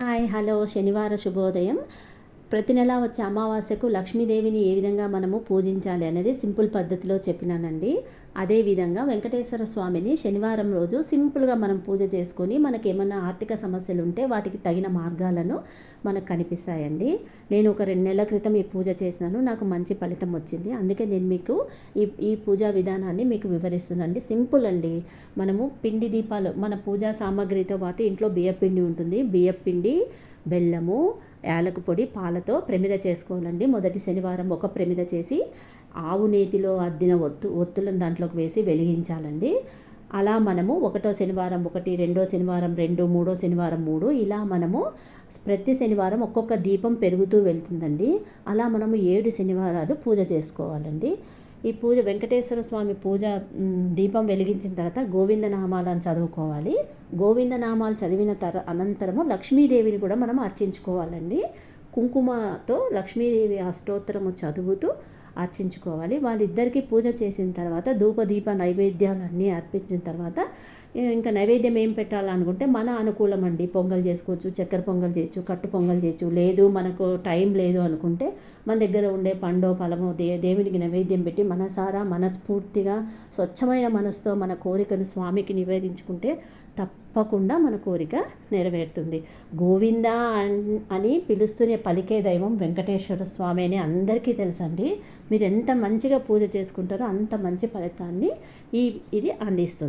Hi hello శనివార శుభోదయం ప్రతి నెల వచ్చే అమావాస్యకు లక్ష్మీదేవిని ఏ విధంగా మనము పూజించాలి అనేది సింపుల్ పద్ధతిలో చెప్పినానండి. అదేవిధంగా వెంకటేశ్వర స్వామిని శనివారం రోజు సింపుల్గా మనం పూజ చేసుకొని మనకి ఏమైనా ఆర్థిక సమస్యలు ఉంటే వాటికి తగిన మార్గాలను మనకు కనిపిస్తాయండి. నేను ఒక రెండు నెలల క్రితం ఈ పూజ చేసినాను నాకు మంచి ఫలితం వచ్చింది. అందుకే నేను మీకు ఈ ఈ పూజా విధానాన్ని మీకు వివరిస్తున్నానండి. సింపుల్ అండి. మనము పిండి దీపాలు మన పూజా సామాగ్రితో పాటు ఇంట్లో బియ్యపిండి ఉంటుంది. బియ్యపిండి బెల్లము యాలకు పొడి పాలతో ప్రమిద చేసుకోవాలండి. మొదటి శనివారం ఒక ప్రమిద చేసి ఆవు నేతిలో అద్దిన ఒత్తు ఒత్తులను దాంట్లోకి వేసి వెలిగించాలండి. అలా మనము ఒకటో శనివారం ఒకటి రెండో శనివారం రెండు మూడో శనివారం మూడు ఇలా మనము ప్రతి శనివారం ఒక్కొక్క దీపం పెరుగుతూ వెళ్తుందండి. అలా మనము ఏడు శనివారాలు పూజ చేసుకోవాలండి. ఈ పూజ వెంకటేశ్వర స్వామి పూజ దీపం వెలిగించిన తర్వాత గోవిందనామాలను చదువుకోవాలి. గోవింద నామాలు చదివిన తర అనంతరము లక్ష్మీదేవిని కూడా మనం అర్చించుకోవాలండి. కుంకుమతో లక్ష్మీదేవి అష్టోత్తరము చదువుతూ అర్చించుకోవాలి వాళ్ళిద్దరికీ పూజ చేసిన తర్వాత ధూపదీప నైవేద్యాలు అన్నీ అర్పించిన తర్వాత ఇంకా నైవేద్యం ఏం పెట్టాలనుకుంటే మన అనుకూలం అండి. పొంగల్ చేసుకోవచ్చు చక్కెర పొంగల్ చేయొచ్చు కట్టు పొంగల్ చేయొచ్చు. లేదు మనకు టైం లేదు అనుకుంటే మన దగ్గర ఉండే పండో ఫలమో దే దేవునికి నైవేద్యం పెట్టి మనసారా మనస్ఫూర్తిగా స్వచ్ఛమైన మనసుతో మన కోరికను స్వామికి నివేదించుకుంటే తప్ప తప్పకుండా మన కోరిక నెరవేరుతుంది. గోవింద అని పిలుస్తూనే పలికే దైవం వెంకటేశ్వర స్వామి అని అందరికీ తెలుసండి. మీరు ఎంత మంచిగా పూజ చేసుకుంటారో అంత మంచి ఫలితాన్ని ఈ ఇది అందిస్తుంది.